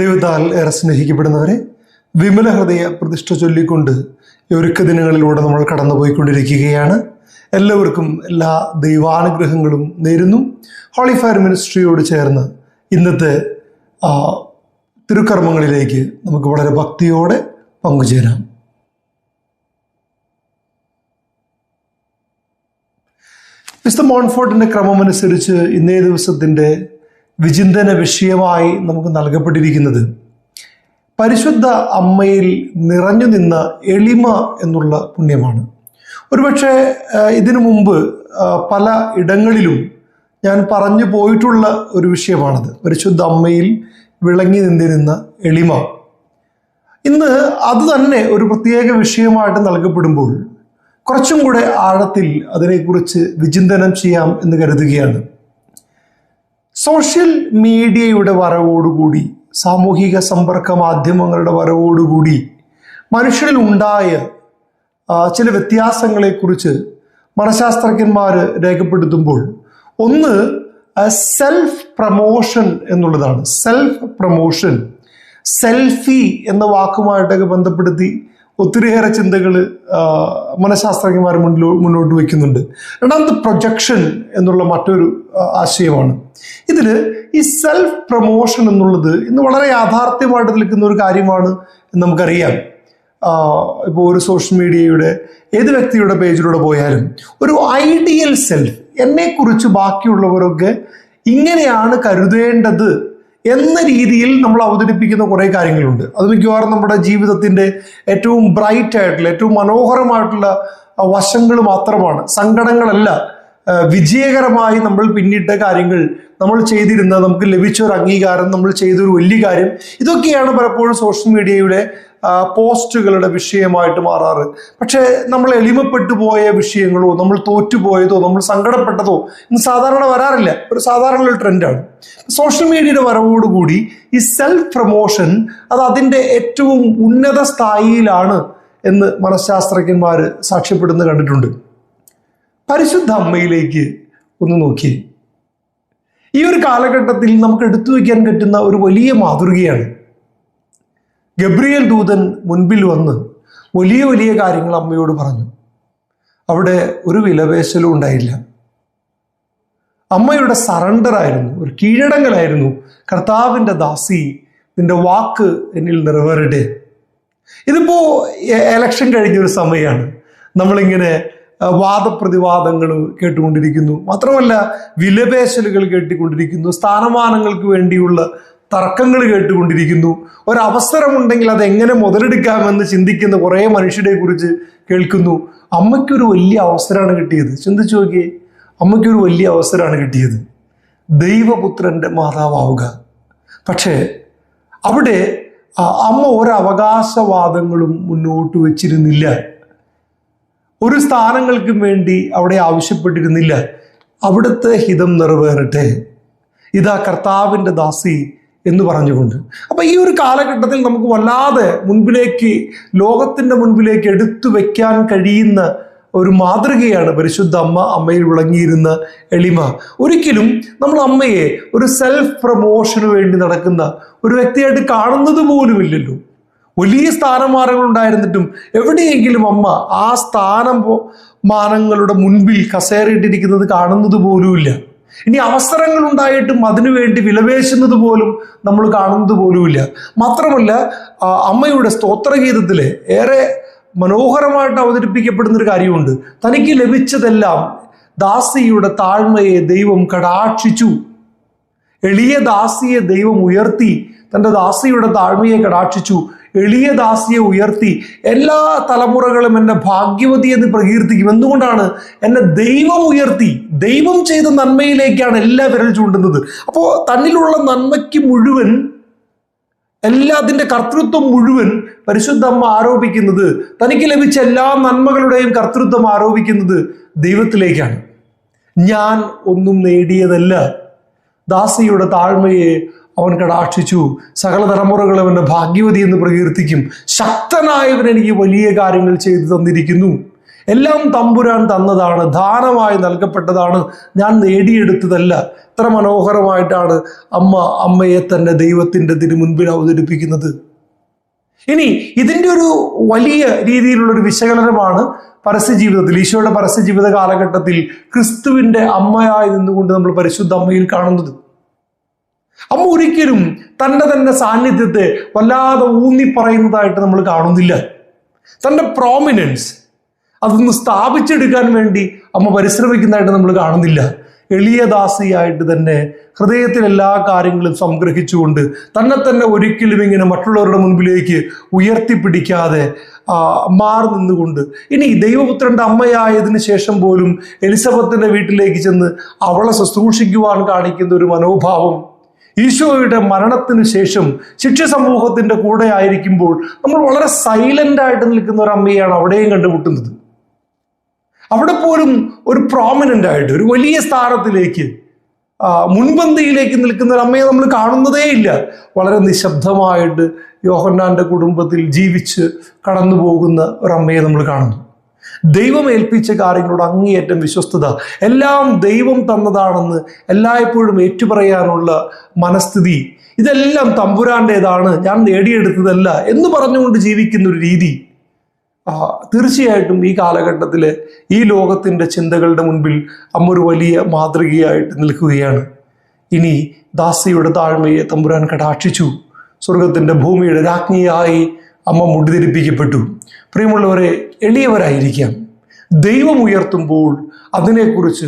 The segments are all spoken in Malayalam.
ദൈവത്താൽ ഏറെ സ്നേഹിക്കപ്പെടുന്നവരെ വിമല ഹൃദയ പ്രതിഷ്ഠ ചൊല്ലിക്കൊണ്ട് ഒരുക്ക ദിനങ്ങളിലൂടെ നമ്മൾ കടന്നുപോയിക്കൊണ്ടിരിക്കുകയാണ്. എല്ലാവർക്കും എല്ലാ ദൈവാനുഗ്രഹങ്ങളും നേരുന്നു. ഹോളി ഫയർ മിനിസ്ട്രിയോട് ചേർന്ന് ഇന്നത്തെ തിരുക്കർമ്മങ്ങളിലേക്ക് നമുക്ക് വളരെ ഭക്തിയോടെ പങ്കുചേരാം. മിസ്റ്റർ മോൺഫോർട്ടിന്റെ ക്രമമനുസരിച്ച് ഇന്നേ ദിവസത്തിന്റെ വിചിന്തന വിഷയമായി നമുക്ക് നൽകപ്പെട്ടിരിക്കുന്നത്. പരിശുദ്ധ അമ്മയിൽ നിറഞ്ഞു നിന്ന എളിമ എന്നുള്ള പുണ്യമാണ്. ഒരുപക്ഷെ ഇതിനു മുമ്പ് പല ഇടങ്ങളിലും ഞാൻ പറഞ്ഞു പോയിട്ടുള്ള ഒരു വിഷയമാണത്. പരിശുദ്ധ അമ്മയിൽ വിളങ്ങി നിന്നിരുന്ന എളിമ. ഇന്ന് അത് തന്നെ ഒരു പ്രത്യേക വിഷയമായിട്ട് നൽകപ്പെടുമ്പോൾ കുറച്ചും കൂടെ ആഴത്തിൽ അതിനെക്കുറിച്ച് വിചിന്തനം ചെയ്യാം എന്ന് കരുതുകയാണ്. സോഷ്യൽ മീഡിയയുടെ വരവോടുകൂടി സാമൂഹിക സമ്പർക്ക മാധ്യമങ്ങളുടെ വരവോടുകൂടി മനുഷ്യരിൽ ഉണ്ടായ ചില വ്യത്യാസങ്ങളെക്കുറിച്ച് മനഃശാസ്ത്രജ്ഞന്മാർ രേഖപ്പെടുത്തുമ്പോൾ ഒന്ന് സെൽഫ് പ്രമോഷൻ എന്നുള്ളതാണ്. സെൽഫ് പ്രമോഷൻ സെൽഫി എന്ന വാക്കുമായിട്ടൊക്കെ ബന്ധപ്പെടുത്തി ഒത്തിരിയേറെ ചിന്തകൾ മനഃശാസ്ത്രജ്ഞന്മാർ മുന്നിലോ മുന്നോട്ട് വയ്ക്കുന്നുണ്ട്. രണ്ടാമത് പ്രൊജക്ഷൻ എന്നുള്ള മറ്റൊരു ആശയമാണ്. ഇതിൽ ഈ സെൽഫ് പ്രൊമോഷൻ എന്നുള്ളത് ഇന്ന് വളരെ യാഥാർത്ഥ്യമായിട്ട് നിൽക്കുന്ന ഒരു കാര്യമാണ് എന്ന് നമുക്കറിയാം. ഇപ്പോൾ ഒരു സോഷ്യൽ മീഡിയയുടെ ഏത് വ്യക്തിയുടെ പേജിലൂടെ പോയാലും ഒരു ഐഡിയൽ സെൽഫ് എന്നെക്കുറിച്ച് ബാക്കിയുള്ളവരൊക്കെ ഇങ്ങനെയാണ് കരുതേണ്ടത് എന്ന രീതിയിൽ നമ്മൾ അവതരിപ്പിക്കുന്ന കുറേ കാര്യങ്ങളുണ്ട്. അത് മിക്കവാറും നമ്മുടെ ജീവിതത്തിന്റെ ഏറ്റവും ബ്രൈറ്റ് ആയിട്ടുള്ള ഏറ്റവും മനോഹരമായിട്ടുള്ള വശങ്ങൾ മാത്രമാണ്. സങ്കടങ്ങളല്ല. വിജയകരമായി നമ്മൾ പിന്നിട്ട കാര്യങ്ങൾ നമ്മൾ ചെയ്തിരുന്ന നമുക്ക് ലഭിച്ച ഒരു അംഗീകാരം നമ്മൾ ചെയ്തൊരു വലിയ കാര്യം. ഇതൊക്കെയാണ് പലപ്പോഴും സോഷ്യൽ മീഡിയയുടെ പോസ്റ്റുകളുടെ വിഷയമായിട്ട് മാറാറ്. പക്ഷേ നമ്മൾ എളിമപ്പെട്ടു പോയ വിഷയങ്ങളോ നമ്മൾ തോറ്റുപോയതോ നമ്മൾ സങ്കടപ്പെട്ടതോ ഇന്ന് സാധാരണ വരാറില്ല. ഒരു സാധാരണ ഒരു ട്രെൻഡാണ്. സോഷ്യൽ മീഡിയയുടെ വരവോടുകൂടി ഈ സെൽഫ് പ്രൊമോഷൻ അത് അതിന്റെ ഏറ്റവും ഉന്നത സ്ഥായിയിലാണ് എന്ന് മനഃശാസ്ത്രജ്ഞന്മാർ സാക്ഷ്യപ്പെടുന്നു കണ്ടിട്ടുണ്ട്. പരിശുദ്ധ അമ്മയിലേക്ക് ഒന്ന് നോക്കി. ഈ ഒരു കാലഘട്ടത്തിൽ നമുക്ക് എടുത്തു വയ്ക്കാൻ പറ്റുന്ന ഒരു വലിയ മാതൃകയാണ് ഗബ്രിയേൽ ദൂതൻ മുൻപിൽ വന്ന് വലിയ വലിയ കാര്യങ്ങൾ അമ്മയോട് പറഞ്ഞു. അവിടെ ഒരു വിലപേശലും ഉണ്ടായില്ല. അമ്മയുടെ സറണ്ടർ ആയിരുന്നു ഒരു കീഴടങ്ങലായിരുന്നു. കർത്താവിന്റെ ദാസി നിന്റെ വാക്ക് എന്നിൽ നിറവേറട്ടെ. ഇതിപ്പോ എലക്ഷൻ കഴിഞ്ഞൊരു സമയമാണ് നമ്മളിങ്ങനെ വാദപ്രതിവാദങ്ങൾ കേട്ടുകൊണ്ടിരിക്കുന്നു. മാത്രമല്ല വിലപേശലുകൾ കേട്ടുകൊണ്ടിരിക്കുന്നു സ്ഥാനമാനങ്ങൾക്ക് വേണ്ടിയുള്ള തർക്കങ്ങൾ കേട്ടുകൊണ്ടിരിക്കുന്നു. ഒരവസരമുണ്ടെങ്കിൽ അത് എങ്ങനെ മുതലെടുക്കാമെന്ന് ചിന്തിക്കുന്ന കുറേ മനുഷ്യരെ കുറിച്ച് കേൾക്കുന്നു. അമ്മയ്ക്കൊരു വലിയ അവസരമാണ് കിട്ടിയത്. ചിന്തിച്ചു നോക്കിയേ. അമ്മയ്ക്കൊരു വലിയ അവസരമാണ് കിട്ടിയത്. ദൈവപുത്രന്റെ മാതാവാവുക. പക്ഷേ അവിടെ അമ്മ ഒരവകാശവാദങ്ങളും മുന്നോട്ട് വെച്ചിരുന്നില്ല. ഒരു സ്ഥാനങ്ങൾക്കും വേണ്ടി അവിടെ ആവശ്യപ്പെട്ടിരുന്നില്ല. അവിടുത്തെ ഹിതം നിറവേറട്ടെ. ഇതാ കർത്താവിന്റെ ദാസി എന്ന് പറഞ്ഞുകൊണ്ട്. അപ്പൊ ഈ ഒരു കാലഘട്ടത്തിൽ നമുക്ക് വല്ലാതെ മുൻപിലേക്ക് ലോകത്തിന്റെ മുൻപിലേക്ക് എടുത്തു വെക്കാൻ കഴിയുന്ന ഒരു മാതൃകയാണ് പരിശുദ്ധ അമ്മ അമ്മയിൽ വിളങ്ങിയിരുന്ന എളിമ. ഒരിക്കലും നമ്മൾ അമ്മയെ ഒരു സെൽഫ് പ്രൊമോഷന് വേണ്ടി നടക്കുന്ന ഒരു വ്യക്തിയായിട്ട് കാണുന്നത് പോലുമില്ലല്ലോ വലിയ സ്ഥാനമാനങ്ങൾ ഉണ്ടായിരുന്നിട്ടും എവിടെയെങ്കിലും അമ്മ ആ സ്ഥാനം മാനങ്ങളുടെ മുൻപിൽ കസേരയിട്ടിരിക്കുന്നത് കാണുന്നത് പോലുമില്ല ഇനി അവസരങ്ങൾ ഉണ്ടായിട്ടും അതിനുവേണ്ടി വിലപേശുന്നത് പോലും നമ്മൾ കാണുന്നത് പോലുമില്ല. മാത്രമല്ല അമ്മയുടെ സ്തോത്രഗീതത്തിലെ ഏറെ മനോഹരമായിട്ട് അവതരിപ്പിക്കപ്പെടുന്ന ഒരു കാര്യമുണ്ട്. തനിക്ക് ലഭിച്ചതെല്ലാം ദാസിയുടെ താഴ്മയെ ദൈവം കടാക്ഷിച്ചു. എളിയ ദാസിയെ ദൈവം ഉയർത്തി തന്റെ ദാസിയുടെ താഴ്മയെ കടാക്ഷിച്ചു. എളിയ ദാസിയെ ഉയർത്തി എല്ലാ തലമുറകളും എന്നെ ഭാഗ്യവതി എന്ന് പ്രകീർത്തിക്കും. എന്തുകൊണ്ടാണ്? എന്നെ ദൈവം ഉയർത്തി ദൈവം ചെയ്ത നന്മയിലേക്കാണ് എല്ലാ വിരൽ ചൂണ്ടുന്നത്. അപ്പോൾ തന്നിലുള്ള നന്മയ്ക്ക് മുഴുവൻ എല്ലാ അതിന്റെ കർത്തൃത്വം മുഴുവൻ പരിശുദ്ധ അമ്മ ആരോപിക്കുന്നത് തനിക്ക് ലഭിച്ച എല്ലാ നന്മകളുടെയും കർത്തൃത്വം ആരോപിക്കുന്നത് ദൈവത്തിലേക്കാണ്. ഞാൻ ഒന്നും നേടിയതല്ല. ദാസിയുടെ താഴ്മയെ അവൻ കടാക്ഷിച്ചു. സകല തലമുറകൾ അവന്റെ ഭാഗ്യവതി എന്ന് പ്രകീർത്തിക്കും. ശക്തനായവൻ എനിക്ക് വലിയ കാര്യങ്ങൾ ചെയ്തു തന്നിരിക്കുന്നു. എല്ലാം തമ്പുരാൻ തന്നതാണ്. ദാനമായി നൽകപ്പെട്ടതാണ്. ഞാൻ നേടിയെടുത്തതല്ല. എത്ര മനോഹരമായിട്ടാണ് അമ്മ അമ്മയെ തന്നെ ദൈവത്തിന്റെ തിരുമുൻപിൽ അവതരിപ്പിക്കുന്നത്. ഇനി ഇതിന്റെ ഒരു വലിയ രീതിയിലുള്ള ഒരു വിശകലനമാണ് പരസ്യ ജീവിതത്തിൽ ഈശോയുടെ പരസ്യ ജീവിത കാലഘട്ടത്തിൽ ക്രിസ്തുവിന്റെ അമ്മയായി നിന്നുകൊണ്ട് നമ്മൾ പരിശുദ്ധ അമ്മയിൽ കാണുന്നത്. അമ്മ ഒരിക്കലും തന്റെ തന്നെ സാന്നിധ്യത്തെ വല്ലാതെ ഊന്നി പറയുന്നതായിട്ട് നമ്മൾ കാണുന്നില്ല. തന്റെ പ്രോമിനൻസ് അതൊന്ന് സ്ഥാപിച്ചെടുക്കാൻ വേണ്ടി അമ്മ പരിശ്രമിക്കുന്നതായിട്ട് നമ്മൾ കാണുന്നില്ല. എളിയദാസിയായിട്ട് തന്നെ ഹൃദയത്തിൽ എല്ലാ കാര്യങ്ങളും സംഗ്രഹിച്ചുകൊണ്ട് തന്നെ തന്നെ ഒരിക്കലും ഇങ്ങനെ മറ്റുള്ളവരുടെ മുൻപിലേക്ക് ഉയർത്തിപ്പിടിക്കാതെ മാറി നിന്നുകൊണ്ട് ഇനി ദൈവപുത്രന്റെ അമ്മയായതിനു ശേഷം പോലും എലിസബത്തിന്റെ വീട്ടിലേക്ക് ചെന്ന് അവളെ ശുശ്രൂഷിക്കുവാൻ കാണിക്കുന്ന ഒരു മനോഭാവം ഈശോയുടെ മരണത്തിന് ശേഷം ശിക്ഷ സമൂഹത്തിന്റെ കൂടെ ആയിരിക്കുമ്പോൾ നമ്മൾ വളരെ സൈലന്റ് ആയിട്ട് നിൽക്കുന്ന ഒരു അമ്മയാണ് അവിടെയും കണ്ടുമുട്ടുന്നത്. അവിടെ പോലും ഒരു പ്രോമിനന്റ് ആയിട്ട് ഒരു വലിയ സ്ഥാനത്തിലേക്ക് മുൻപന്തിയിലേക്ക് നിൽക്കുന്ന ഒരു അമ്മയെ നമ്മൾ കാണുന്നതേ ഇല്ല. വളരെ നിശബ്ദമായിട്ട് യോഹന്നാന്റെ കുടുംബത്തിൽ ജീവിച്ച് കടന്നു പോകുന്ന അമ്മയെ നമ്മൾ കാണുന്നു. ദൈവം ഏൽപ്പിച്ച കാര്യങ്ങളോട് അങ്ങേയറ്റം വിശ്വസ്തത. എല്ലാം ദൈവം തന്നതാണെന്ന് എല്ലായ്പ്പോഴും ഏറ്റുപറയാനുള്ള മനസ്ഥിതി. ഇതെല്ലാം തമ്പുരാന്റെതാണ് ഞാൻ നേടിയെടുത്തതല്ല എന്ന് പറഞ്ഞുകൊണ്ട് ജീവിക്കുന്ന ഒരു രീതി തീർച്ചയായിട്ടും ഈ കാലഘട്ടത്തിൽ ഈ ലോകത്തിന്റെ ചിന്തകളുടെ മുൻപിൽ അമ്മ ഒരു വലിയ മാതൃകയായിട്ട് നിൽക്കുകയാണ്. ഇനി ദാസിയുടെ താഴ്മയെ തമ്പുരാൻ കടാക്ഷിച്ചു. സ്വർഗത്തിന്റെ ഭൂമിയുടെ രാജ്ഞിയായി അമ്മ മുടിതിരിപ്പിക്കപ്പെട്ടു. പ്രിയമുള്ളവരെ എളിയവരായിരിക്കാം. ദൈവം ഉയർത്തുമ്പോൾ അതിനെക്കുറിച്ച്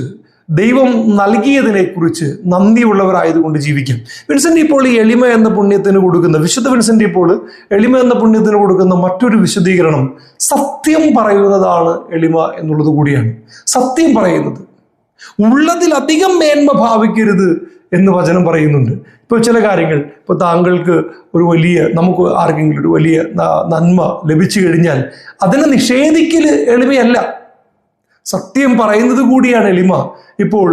ദൈവം നൽകിയതിനെക്കുറിച്ച് നന്ദിയുള്ളവരായതുകൊണ്ട് ജീവിക്കാം. വിൻസെന്റ് ഇപ്പോൾ ഈ എളിമ എന്ന പുണ്യത്തിന് കൊടുക്കുന്ന വിശുദ്ധ വിൻസെന്റ് ഇപ്പോൾ എളിമ എന്ന പുണ്യത്തിന് കൊടുക്കുന്ന മറ്റൊരു വിശദീകരണം സത്യം പറയുന്നതാണ് എളിമ എന്നുള്ളത് കൂടിയാണ്. സത്യം പറയുന്നത്. ഉള്ളതിലധികം മേന്മ ഭാവിക്കരുത് എന്ന് വചനം പറയുന്നുണ്ട്. ഇപ്പോൾ ചില കാര്യങ്ങൾ ഇപ്പോൾ താങ്കൾക്ക് ഒരു വലിയ നമുക്ക് ആർക്കെങ്കിലും ഒരു വലിയ നന്മ ലഭിച്ചു കഴിഞ്ഞാൽ അതിനെ നിഷേധിക്കൽ എളിമയല്ല. സത്യം പറയുന്നത് കൂടിയാണ് എളിമ. ഇപ്പോൾ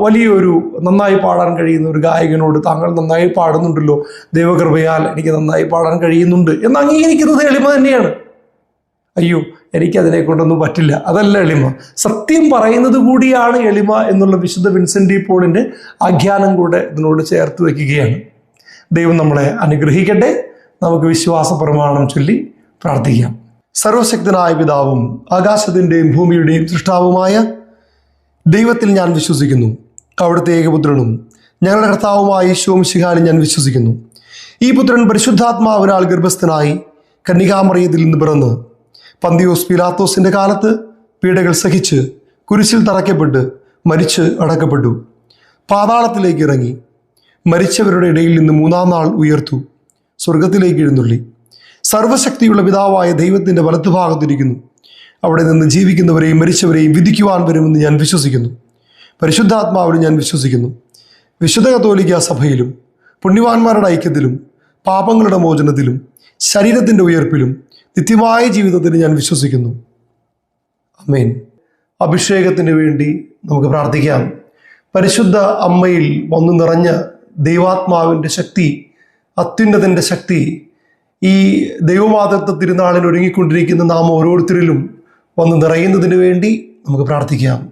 വലിയൊരു നന്നായി പാടാൻ കഴിയുന്ന ഒരു ഗായകനോട് താങ്കൾ നന്നായി പാടുന്നുണ്ടല്ലോ. ദൈവകൃപയാൽ എനിക്ക് നന്നായി പാടാൻ കഴിയുന്നുണ്ട്. എന്ന് അംഗീകരിക്കുന്നത് എളിമ തന്നെയാണ്. അയ്യോ എനിക്ക് അതിനെ കൊണ്ടൊന്നും പറ്റില്ല. അതല്ല എളിമ. സത്യം പറയുന്നത് കൂടിയാണ് എളിമ എന്നുള്ള വിശുദ്ധ വിൻസെന്റ് പോളിന്റെ ആഖ്യാനം കൂടെ ഇതിനോട് ചേർത്ത് വയ്ക്കുകയാണ്. ദൈവം നമ്മളെ അനുഗ്രഹിക്കട്ടെ. നമുക്ക് വിശ്വാസ പ്രമാണം ചൊല്ലി പ്രാർത്ഥിക്കാം. സർവശക്തനായ പിതാവും ആകാശത്തിന്റെയും ഭൂമിയുടെയും സൃഷ്ടാവുമായ ദൈവത്തിൽ ഞാൻ വിശ്വസിക്കുന്നു. അവിടുത്തെ ഏകപുത്രനും ഞങ്ങളുടെ കർത്താവുമായ ഈശോം ശിഹാലും ഞാൻ വിശ്വസിക്കുന്നു. ഈ പുത്രൻ പരിശുദ്ധാത്മാവിനാൽ ഗർഭസ്ഥനായി കന്യകാമറിയത്തിൽ നിന്ന് പിറന്ന് പന്തിയോസ് പിലാത്തോസിന്റെ കാലത്ത് പീഡകൾ സഹിച്ച് കുരിശിൽ തറയ്ക്കപ്പെട്ട് മരിച്ച് അടക്കപ്പെട്ടു. പാതാളത്തിലേക്ക് ഇറങ്ങി. മരിച്ചവരുടെ ഇടയിൽ നിന്ന് മൂന്നാം നാൾ ഉയർത്തു. സ്വർഗത്തിലേക്ക് എഴുന്നള്ളി. സർവശക്തിയുള്ള പിതാവായ ദൈവത്തിന്റെ വലത്തുഭാഗത്തിരിക്കുന്നു. അവിടെ നിന്ന് ജീവിക്കുന്നവരെയും മരിച്ചവരെയും വിധിക്കുവാൻ വരുമെന്ന് ഞാൻ വിശ്വസിക്കുന്നു. പരിശുദ്ധാത്മാവിലും ഞാൻ വിശ്വസിക്കുന്നു. വിശുദ്ധ കത്തോലിക്ക സഭയിലും പുണ്യവാന്മാരുടെ ഐക്യത്തിലും പാപങ്ങളുടെ മോചനത്തിലും ശരീരത്തിന്റെ ഉയർപ്പിലും നിത്യമായ ജീവിതത്തിൽ ഞാൻ വിശ്വസിക്കുന്നു. അമ്മീൻ അഭിഷേകത്തിന് വേണ്ടി നമുക്ക് പ്രാർത്ഥിക്കാം. പരിശുദ്ധ അമ്മയിൽ വന്നു നിറഞ്ഞ ദൈവാത്മാവിന്റെ ശക്തി അത്യുന്നതിന്റെ ശക്തി ഈ ദൈവമാതൃത്വ തിരുനാളിൽ ഒരുങ്ങിക്കൊണ്ടിരിക്കുന്ന നാം ഓരോരുത്തരിലും വന്ന് നിറയുന്നതിന് വേണ്ടി നമുക്ക് പ്രാർത്ഥിക്കാം.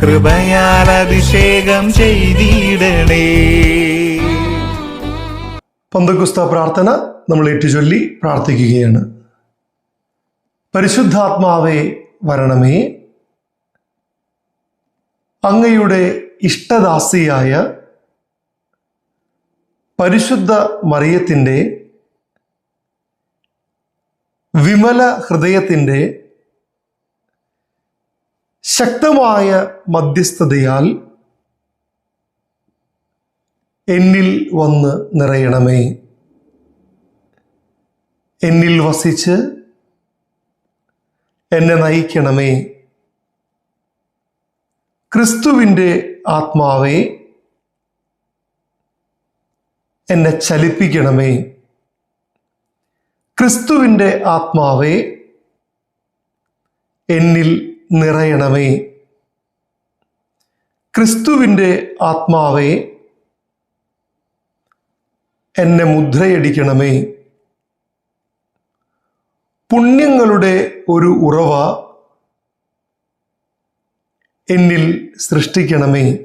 കൃപയാൽ അഭിഷേകം ചെയ്തിടണേ. പന്തകുസ്ത പ്രാർത്ഥന നമ്മൾ ഏറ്റുചൊല്ലി പ്രാർത്ഥിക്കുകയാണ്. പരിശുദ്ധാത്മാവേ വരണമേ. അങ്ങയുടെ ഇഷ്ടദാസിയായ പരിശുദ്ധ മറിയത്തിന്റെ വിമല ഹൃദയത്തിന്റെ ശക്തമായ മധ്യസ്ഥതയാൽ എന്നിൽ വന്ന് നിറയണമേ. എന്നിൽ വസിച്ച് എന്നെ നയിക്കണമേ. ക്രിസ്തുവിന്റെ ആത്മാവെ എന്നെ ചലിപ്പിക്കണമേ. ക്രിസ്തുവിന്റെ ആത്മാവെ എന്നിൽ നിറയണമേ. ക്രിസ്തുവിന്റെ ആത്മാവേ എന്നെ മുദ്രയടിക്കണമേ. പുണ്യങ്ങളുടെ ഒരു ഉറവ എന്നിൽ സൃഷ്ടിക്കണമേ.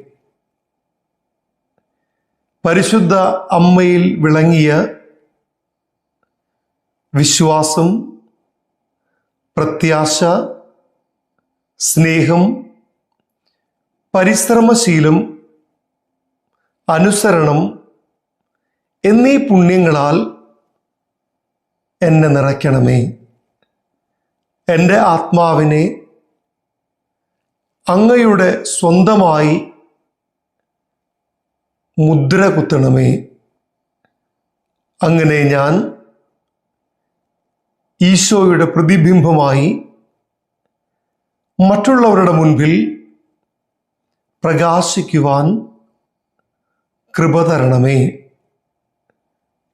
പരിശുദ്ധ അമ്മയിൽ വിളങ്ങിയ വിശ്വാസം പ്രത്യാശ സ്നേഹം പരിശ്രമശീലം അനുസരണം എന്നീ പുണ്യങ്ങളാൽ എന്നെ നിറയ്ക്കണമേ. എന്റെ ആത്മാവിനെ അങ്ങയുടെ സ്വന്തമായി മുദ്ര കുത്തണമേ. അങ്ങനെ ഞാൻ ഈശോയുടെ പ്രതിബിംബമായി മറ്റുള്ളവരുടെ മുൻപിൽ പ്രകാശിക്കുവാൻ കൃപ തരണമേ.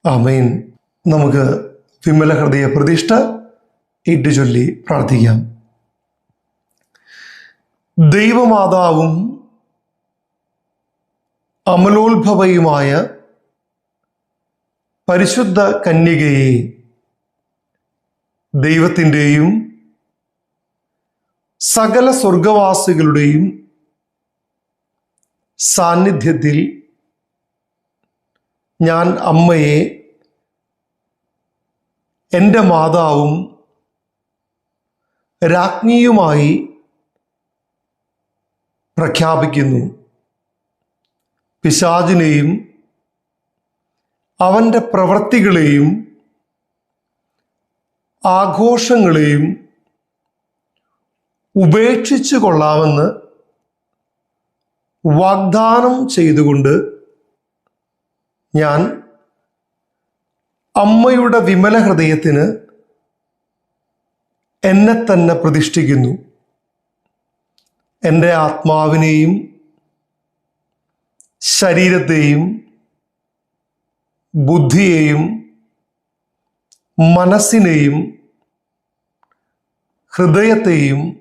ആമേൻ. നമുക്ക് വിമല ഹൃദയ പ്രതിഷ്ഠ ഇട്ടുചൊല്ലി പ്രാർത്ഥിക്കാം. ദൈവമാതാവും അമലോത്ഭവയുമായ പരിശുദ്ധ കന്യകയെ ദൈവത്തിന്റെയും സകല സ്വർഗവാസികളുടെയും സാന്നിധ്യത്തിൽ ഞാൻ അമ്മയെ എന്റെ മാതാവും രാജ്ഞിയുമായി പ്രഖ്യാപിക്കുന്നു. പിശാചിനെയും അവന്റെ പ്രവൃത്തികളെയും ആഘോഷങ്ങളെയും ഉപേക്ഷിച്ചു കൊള്ളാമെന്ന് വാഗ്ദാനം ചെയ്തുകൊണ്ട് ഞാൻ അമ്മയുടെ വിമല ഹൃദയത്തിന് എന്നെ തന്നെ പ്രതിഷ്ഠിക്കുന്നു. എന്റെ ആത്മാവിനെയും ശരീരത്തെയും ബുദ്ധിയെയും മനസ്സിനെയും ഹൃദയത്തെയും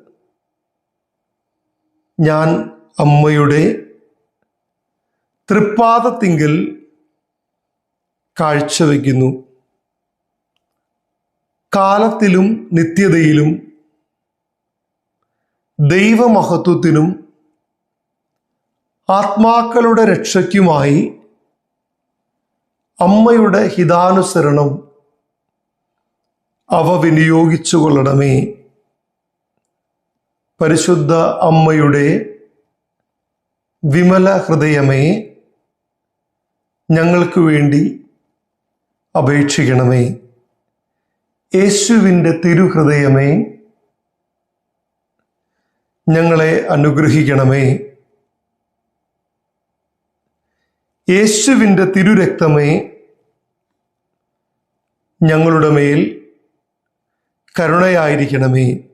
ഞാൻ അമ്മയുടെ തൃപ്പാദത്തിങ്കിൽ കാഴ്ചവെക്കുന്നു. കാലത്തിലും നിത്യതയിലും ദൈവമഹത്വത്തിനും ആത്മാക്കളുടെ രക്ഷയ്ക്കുമായി അമ്മയുടെ ഹിതാനുസരണം അവ വിനിയോഗിച്ചു കൊള്ളണമേ പരിശുദ്ധ അമ്മയുടെ വിമല ഹൃദയമേ ഞങ്ങൾക്ക് വേണ്ടി അപേക്ഷിക്കണമേ. യേശുവിന്റെ തിരുഹൃദയമേ ഞങ്ങളെ അനുഗ്രഹിക്കണമേ. യേശുവിന്റെ തിരുരക്തമേ ഞങ്ങളുടെ മേൽ കരുണയായിരിക്കണമേ.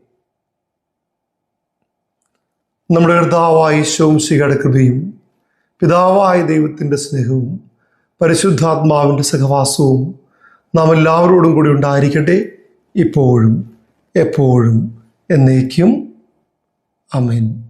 നമ്മുടെ കർത്താവായ ശോംശികയുടെ കൃപയും പിതാവായ ദൈവത്തിന്റെ സ്നേഹവും പരിശുദ്ധാത്മാവിന്റെ സഹവാസവും നാം എല്ലാവരോടും കൂടി ഉണ്ടായിരിക്കട്ടെ ഇപ്പോഴും എപ്പോഴും എന്നേക്കും. അമേൻ